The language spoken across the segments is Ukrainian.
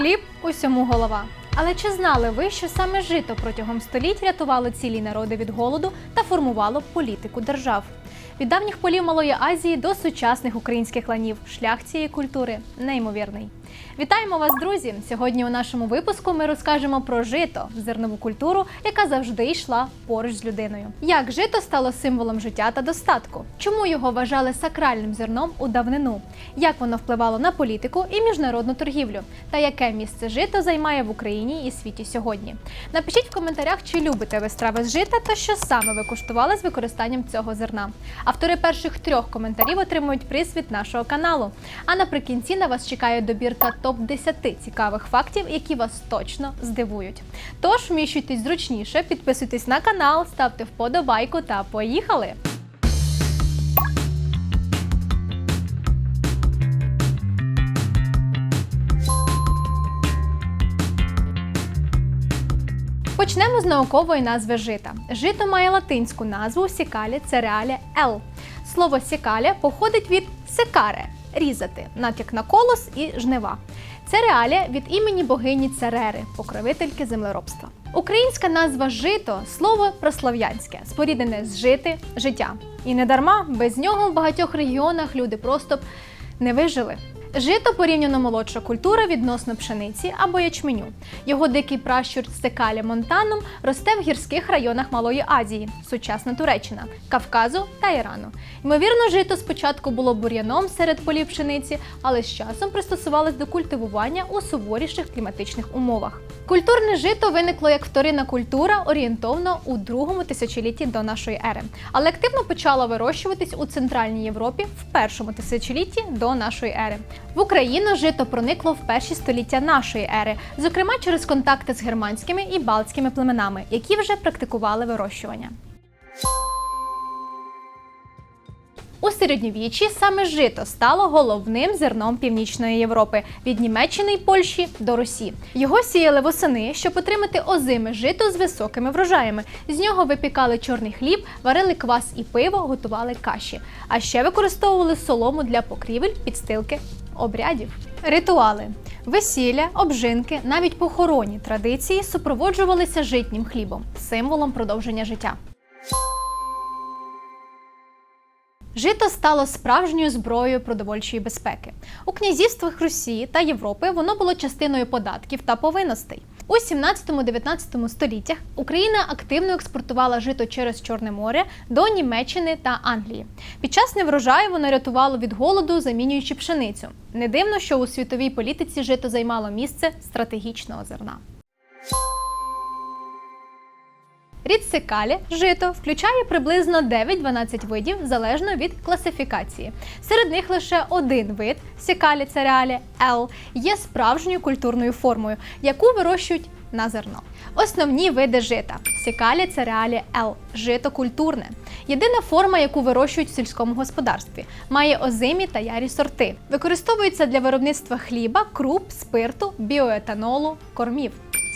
Хліб усьому голова. Але чи знали ви, що саме жито протягом століть рятувало цілі народи від голоду та формувало політику держав? Від давніх полів Малої Азії до сучасних українських ланів шлях цієї культури неймовірний. Вітаємо вас, друзі! Сьогодні у нашому випуску ми розкажемо про жито, зернову культуру, яка завжди йшла поруч з людиною. Як жито стало символом життя та достатку? Чому його вважали сакральним зерном у давнину? Як воно впливало на політику і міжнародну торгівлю? Та яке місце жито займає в Україні і світі сьогодні? Напишіть в коментарях, чи любите ви страви з жита та що саме ви куштували з використанням цього зерна. Автори перших трьох коментарів отримують приз від нашого каналу. А наприкінці на вас чекає добірка топ 10 цікавих фактів, які вас точно здивують. Тож вміщуйтесь зручніше, підписуйтесь на канал, ставте вподобайку та поїхали! Почнемо з наукової назви жита. Жито має латинську назву сікалі цереалі L. Слово сікалі походить від секаре різати, натяк на колос і жнива. Це реалія від імені богині Церери, покровительки землеробства. Українська назва жито слово прослав'янське, споріднене з жити життя. І не дарма без нього в багатьох регіонах люди просто б не вижили. Жито порівняно молодша культура відносно пшениці або ячменю. Його дикий пращур стекалі монтаном росте в гірських районах Малої Азії, сучасна Туреччина, Кавказу та Ірану. Ймовірно, жито спочатку було бур'яном серед полів пшениці, але з часом пристосувалось до культивування у суворіших кліматичних умовах. Культурне жито виникло як вторинна культура орієнтовно у другому тисячолітті до нашої ери, але активно почало вирощуватись у Центральній Європі в першому тисячолітті до нашої ери. В Україну жито проникло в перші століття нашої ери, зокрема через контакти з германськими і балтськими племенами, які вже практикували вирощування. У середньовіччі саме жито стало головним зерном північної Європи від Німеччини й Польщі до Русі. Його сіяли восени, щоб отримати озиме жито з високими врожаями. З нього випікали чорний хліб, варили квас і пиво, готували каші. А ще використовували солому для покрівель, підстилки, обрядів. Ритуали. Весілля, обжинки, навіть похоронні традиції супроводжувалися житнім хлібом, символом продовження життя. Жито стало справжньою зброєю продовольчої безпеки. У князівствах Росії та Європи воно було частиною податків та повинностей. У 17-19 століттях Україна активно експортувала жито через Чорне море до Німеччини та Англії. Під час неврожаю воно рятувало від голоду, замінюючи пшеницю. Не дивно, що у світовій політиці жито займало місце стратегічного зерна. Рід сикалі жито включає приблизно 9-12 видів залежно від класифікації. Серед них лише один вид сикалі цереалі L є справжньою культурною формою, яку вирощують на зерно. Основні види жита сикалі цереалі L жито культурне. Єдина форма, яку вирощують в сільському господарстві, має озимі та ярі сорти. Використовується для виробництва хліба, круп, спирту, біоетанолу, кормів.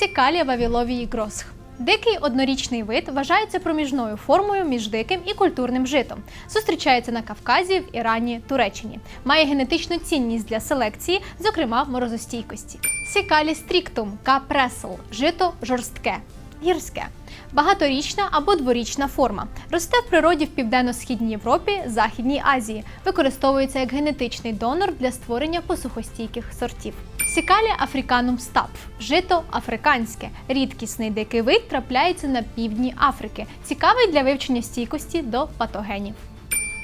Сікалі вавіловії гросх. Дикий однорічний вид вважається проміжною формою між диким і культурним житом. Зустрічається на Кавказі, в Ірані, Туреччині. Має генетичну цінність для селекції, зокрема в морозостійкості. Сікалі стріктум капресл жито жорстке, гірське. Багаторічна або дворічна форма. Росте в природі в південно-східній Європі, Західній Азії. Використовується як генетичний донор для створення посухостійких сортів. Сікалі африканум стап жито африканське. Рідкісний дикий вид трапляється на півдні Африки. Цікавий для вивчення стійкості до патогенів.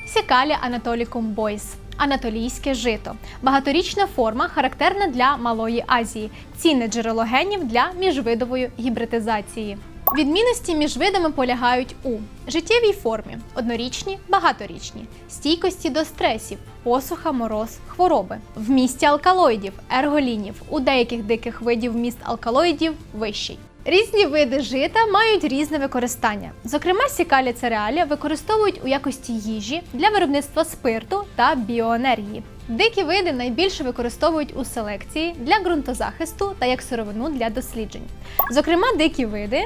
Сікалі анатолікум бойс. Анатолійське жито. Багаторічна форма, характерна для Малої Азії. Цінне джерело генів для міжвидової гібридизації. Відмінності між видами полягають у життєвій формі однорічні, багаторічні, стійкості до стресів, посуха, мороз, хвороби, вмісті алкалоїдів, ерголінів. У деяких диких видів вміст алкалоїдів вищий. Різні види жита мають різне використання. Зокрема, сікалі цереалі використовують у якості їжі для виробництва спирту та біоенергії. Дикі види найбільше використовують у селекції для ґрунтозахисту та як сировину для досліджень. Зокрема, дикі види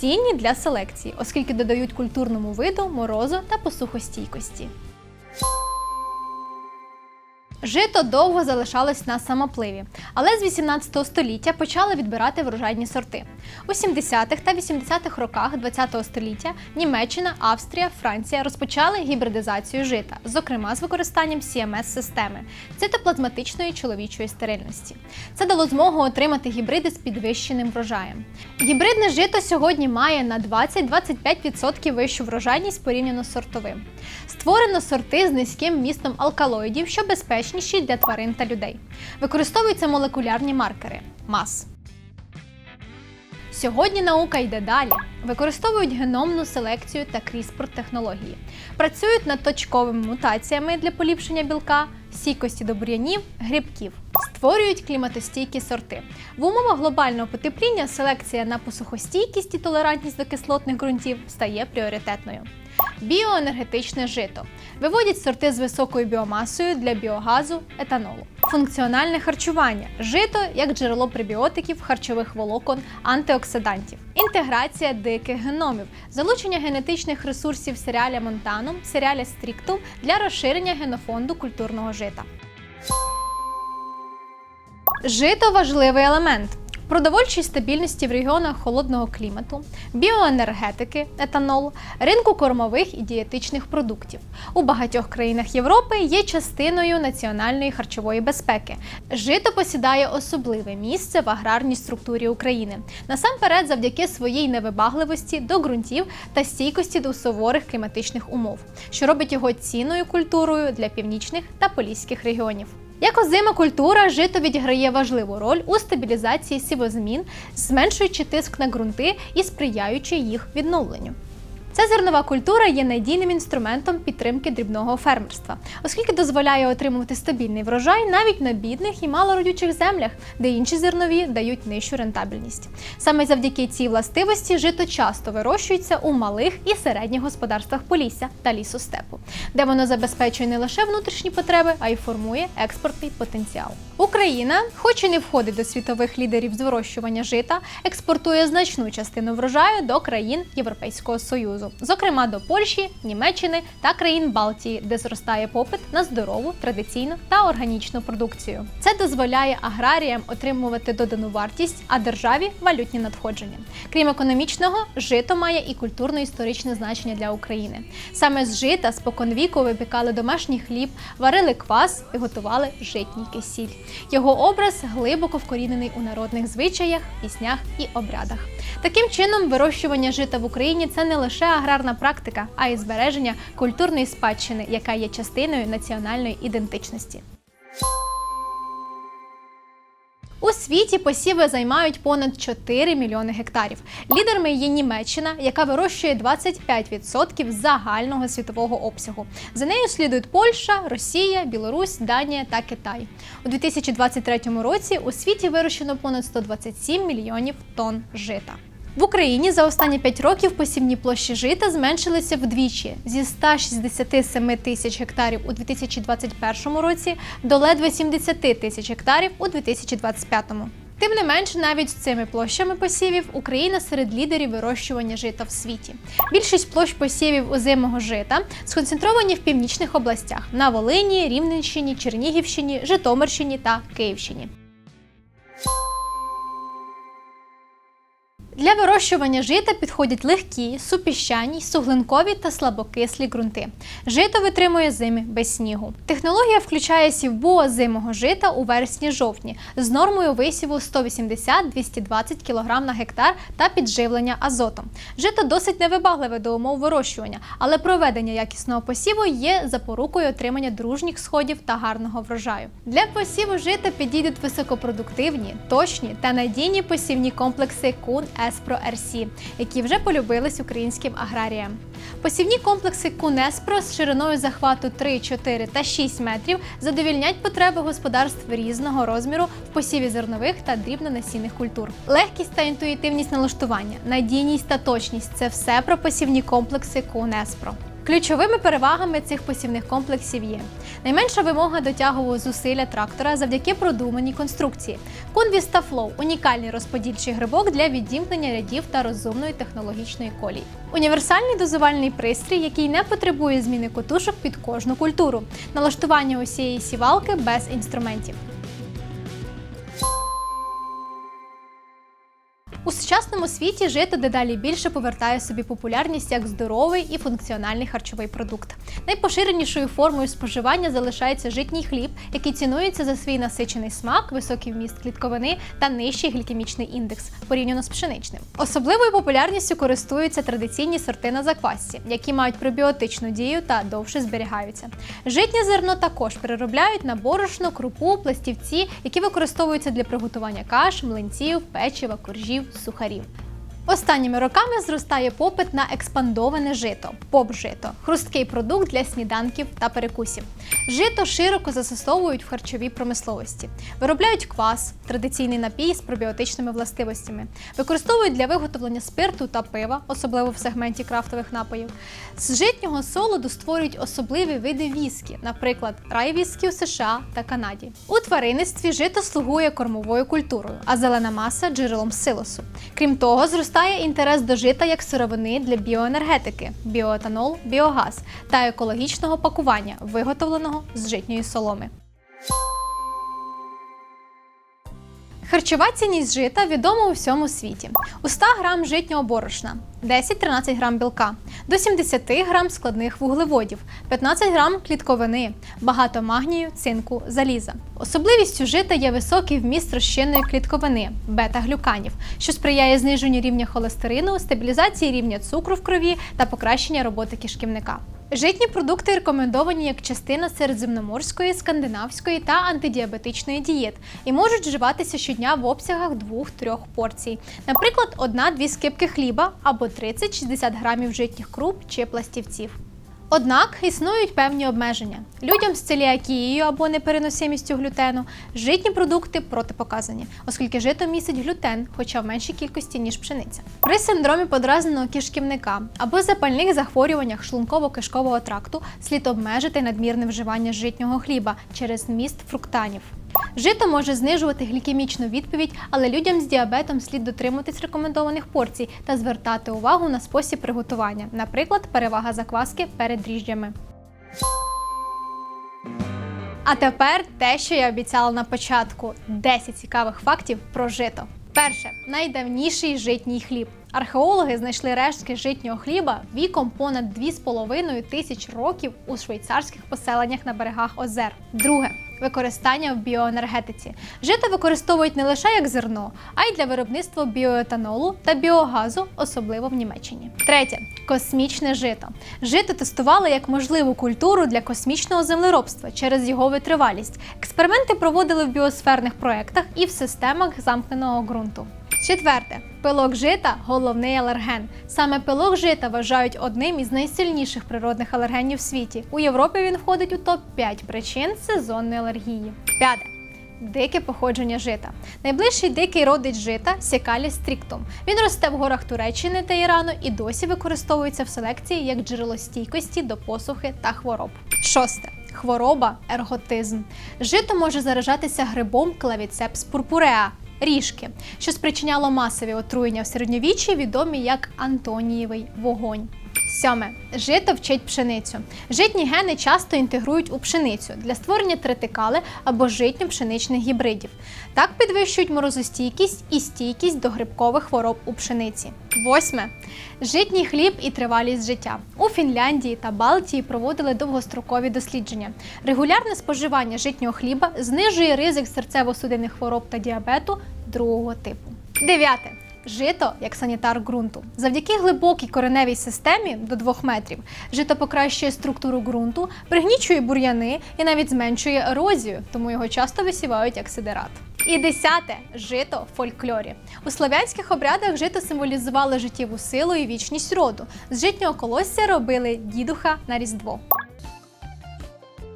цінні для селекції, оскільки додають культурному виду морозу та посухостійкості. Жито довго залишалось на самопливі, але з 18 століття почали відбирати врожайні сорти. У 70-х та 80-х роках ХХ століття Німеччина, Австрія, Франція розпочали гібридизацію жита, зокрема з використанням CMS-системи цитоплазматичної чоловічої стерильності. Це дало змогу отримати гібриди з підвищеним врожаєм. Гібридне жито сьогодні має на 20-25% вищу врожайність порівняно з сортовим. Створено сорти з низьким вмістом алкалоїдів, що безпечніші для тварин та людей. Використовуються молекулярні маркери МАС. Сьогодні наука йде далі. Використовують геномну селекцію та CRISPR технології. Працюють над точковими мутаціями для поліпшення білка, стійкості до бур'янів, грибків. Створюють кліматостійкі сорти. В умовах глобального потепління селекція на посухостійкість і толерантність до кислотних ґрунтів стає пріоритетною. Біоенергетичне жито. Виводять сорти з високою біомасою для біогазу, етанолу. Функціональне харчування. Жито як джерело пребіотиків, харчових волокон, антиоксидантів. Інтеграція диких геномів. Залучення генетичних ресурсів серіаля Монтанум, серіаля Стріктум для розширення генофонду культурного жита. Жито важливий елемент. Продовольчої стабільності в регіонах холодного клімату, біоенергетики, етанол, ринку кормових і дієтичних продуктів. У багатьох країнах Європи є частиною національної харчової безпеки. Жито посідає особливе місце в аграрній структурі України, насамперед завдяки своїй невибагливості до ґрунтів та стійкості до суворих кліматичних умов, що робить його цінною культурою для північних та поліських регіонів. Як озима культура, жито відіграє важливу роль у стабілізації сівозмін, зменшуючи тиск на ґрунти і сприяючи їх відновленню. Ця зернова культура є надійним інструментом підтримки дрібного фермерства, оскільки дозволяє отримувати стабільний врожай навіть на бідних і малородючих землях, де інші зернові дають нижчу рентабельність. Саме завдяки цій властивості жито часто вирощується у малих і середніх господарствах Полісся та лісостепу, де воно забезпечує не лише внутрішні потреби, а й формує експортний потенціал. Україна, хоч і не входить до світових лідерів з вирощування жита, експортує значну частину врожаю до країн Європейського Союзу, зокрема до Польщі, Німеччини та країн Балтії, де зростає попит на здорову, традиційну та органічну продукцію. Це дозволяє аграріям отримувати додану вартість, а державі валютні надходження. Крім економічного, жито має і культурно-історичне значення для України. Саме з жита споконвіку випікали домашній хліб, варили квас і готували житній кисіль. Його образ глибоко вкорінений у народних звичаях, піснях і обрядах. Таким чином, вирощування жита в Україні це не лише аграрна практика, а й збереження культурної спадщини, яка є частиною національної ідентичності. У світі посіви займають понад 4 мільйони гектарів. Лідерами є Німеччина, яка вирощує 25% загального світового обсягу. За нею слідують Польща, Росія, Білорусь, Данія та Китай. У 2023 році у світі вирощено понад 127 мільйонів тонн жита. В Україні за останні 5 років посівні площі жита зменшилися вдвічі зі 167 тисяч гектарів у 2021 році до ледве 70 тисяч гектарів у 2025. Тим не менш, навіть з цими площами посівів Україна серед лідерів вирощування жита в світі. Більшість площ посівів озимого жита сконцентровані в північних областях на Волині, Рівненщині, Чернігівщині, Житомирщині та Київщині. Для вирощування жита підходять легкі, супіщані, суглинкові та слабокислі ґрунти. Жито витримує зими без снігу. Технологія включає сівбу озимого жита у вересні-жовтні з нормою висіву 180-220 кг на гектар та підживлення азотом. Жито досить невибагливе до умов вирощування, але проведення якісного посіву є запорукою отримання дружніх сходів та гарного врожаю. Для посіву жита підійдуть високопродуктивні, точні та надійні посівні комплекси Кун Еспро РС, які вже полюбились українським аграріям. Посівні комплекси Кунеспро з шириною захвату 3, 4 та 6 метрів задовільнять потреби господарств різного розміру в посіві зернових та дрібнонасінних культур. Легкість та інтуїтивність налаштування, надійність та точність це все про посівні комплекси Кунеспро. Ключовими перевагами цих посівних комплексів є найменша вимога до тягового зусилля трактора завдяки продуманій конструкції. Кунвіс та Flow – унікальний розподільчий грибок для відімкнення рядів та розумної технологічної колії. Універсальний дозувальний пристрій, який не потребує зміни котушок під кожну культуру, налаштування усієї сівалки без інструментів. У сучасному світі жито дедалі більше повертає собі популярність як здоровий і функціональний харчовий продукт. Найпоширенішою формою споживання залишається житній хліб, який цінується за свій насичений смак, високий вміст клітковини та нижчий глікемічний індекс порівняно з пшеничним. Особливою популярністю користуються традиційні сорти на заквасці, які мають пробіотичну дію та довше зберігаються. Житнє зерно також переробляють на борошно, крупу, пластівці, які використовуються для приготування каш, млинців, печива, коржів, сухарів. Останніми роками зростає попит на експандоване жито поп-жито хрусткий продукт для сніданків та перекусів. Жито широко застосовують в харчовій промисловості, виробляють квас, традиційний напій з пробіотичними властивостями, використовують для виготовлення спирту та пива, особливо в сегменті крафтових напоїв. З житнього солоду створюють особливі види віскі, наприклад, райвіскі у США та Канаді. У тваринництві жито слугує кормовою культурою, а зелена маса джерелом силосу. Крім того, зростає інтерес до жита як сировини для біоенергетики, біоетанол, біогаз та екологічного пакування, виготовленого з житньої соломи. Харчова цінність жита відома у всьому світі. У 100 грам житнього борошна 10-13 грам білка, до 70 грам складних вуглеводів, 15 грам клітковини, багато магнію, цинку, заліза. Особливістю жита є високий вміст розчинної клітковини бета-глюканів, що сприяє зниженню рівня холестерину, стабілізації рівня цукру в крові та покращення роботи кишківника. Житні продукти рекомендовані як частина середземноморської, скандинавської та антидіабетичної дієт і можуть вживатися щодня в обсягах 2-3 порцій. Наприклад, одна-дві скипки хліба або 30-60 грамів житніх круп чи пластівців. Однак існують певні обмеження. Людям з целіакією або непереносимістю глютену житні продукти протипоказані, оскільки жито містить глютен, хоча в меншій кількості, ніж пшениця. При синдромі подразненого кишківника або запальних захворюваннях шлунково-кишкового тракту слід обмежити надмірне вживання житнього хліба через міст фруктанів. Жито може знижувати глікемічну відповідь, але людям з діабетом слід дотримуватись рекомендованих порцій та звертати увагу на спосіб приготування, наприклад, перевага закваски перед дріжджами. А тепер те, що я обіцяла на початку: 10 цікавих фактів про жито. Перше найдавніший житній хліб. Археологи знайшли рештки житнього хліба віком понад 2,5 тисяч років у швейцарських поселеннях на берегах озер. Друге використання в біоенергетиці. Жито використовують не лише як зерно, а й для виробництва біоетанолу та біогазу, особливо в Німеччині. Третє космічне жито. Жито тестували як можливу культуру для космічного землеробства через його витривалість. Експерименти проводили в біосферних проектах і в системах замкненого ґрунту. Четверте, пилок жита головний алерген. Саме пилок жита вважають одним із найсильніших природних алергенів в світі. У Європі він входить у топ 5 причин сезонної алергії. П'яте. Дике походження жита. Найближчий дикий родич жита сікалі стріктум. Він росте в горах Туреччини та Ірану і досі використовується в селекції як джерело стійкості до посухи та хвороб. Шосте. Хвороба ерготизм. Жито може заражатися грибом клавіцепс пурпуреа, ріжки, що спричиняло масові отруєння в середньовіччі, відомі як Антонієвий вогонь. Сьоме жито вчить пшеницю. Житні гени часто інтегрують у пшеницю для створення тритикали або житньо-пшеничних гібридів. Так підвищують морозостійкість і стійкість до грибкових хвороб у пшениці. Восьме житній хліб і тривалість життя. У Фінляндії та Балтії проводили довгострокові дослідження. Регулярне споживання житнього хліба знижує ризик серцево-судинних хвороб та діабету другого типу. Дев'яте. Жито як санітар ґрунту. Завдяки глибокій кореневій системі до 2 метрів жито покращує структуру ґрунту, пригнічує бур'яни і навіть зменшує ерозію, тому його часто висівають як сидерат. І десяте жито в фольклорі. У слов'янських обрядах жито символізувало життєву силу і вічність роду. З житнього колосся робили дідуха на різдво.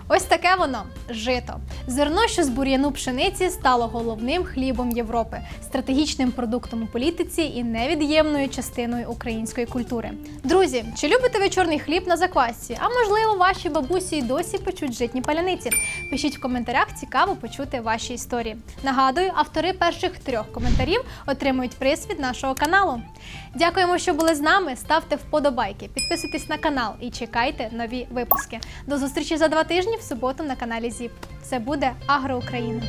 Ось таке воно жито. Зерно, що з бур'яну пшениці стало головним хлібом Європи, стратегічним продуктом у політиці і невід'ємною частиною української культури. Друзі, чи любите ви чорний хліб на заквасці? А можливо, ваші бабусі й досі печуть житні паляниці? Пишіть в коментарях, цікаво почути ваші історії. Нагадую, автори перших трьох коментарів отримують приз від нашого каналу. Дякуємо, що були з нами. Ставте вподобайки, підписуйтесь на канал і чекайте нові випуски. До зустрічі за два тижні в суботу на каналі ЗІП. Це буде Агро Україна.